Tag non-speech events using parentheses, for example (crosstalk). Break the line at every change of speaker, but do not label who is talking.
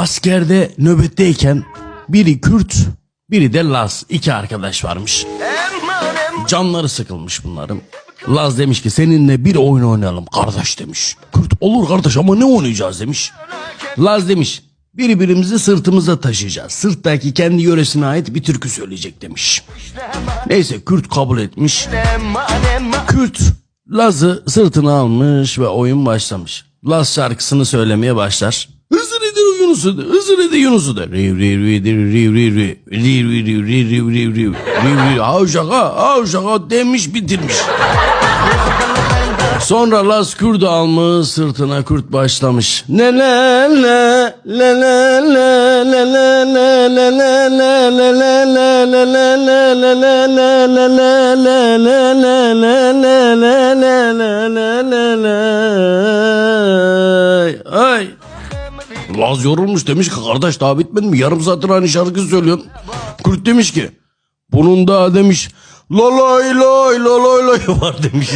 askerde nöbetteyken biri Kürt, biri de Laz. iki arkadaş varmış. Canları sıkılmış bunların. Laz demiş ki seninle bir oyun oynayalım kardeş demiş. Kürt olur kardeş ama ne oynayacağız demiş. Laz demiş birbirimizi sırtımıza taşıyacağız. Sırttaki kendi yöresine ait bir türkü söyleyecek demiş. Neyse Kürt kabul etmiş. Kürt Laz'ı sırtına almış ve oyun başlamış. Laz şarkısını söylemeye başlar. Yunus'u de, hızır edi Yunus'u de. Riv riv riv riv riv riv riv riv riv riv riv riv riv riv riv havşaka havşaka demiş bitirmiş. Sonra Laz Kürt'ü almış sırtına Kürt başlamış. Ne le le le le le le le le le le le le le le le le le Ay. Laz yorulmuş demiş ki kardeş daha bitmedi mi? Yarım saattir aynı şarkı söylüyorsun. Kürt demiş ki bunun da demiş loloy loy loloy loy (laughs) var demiş.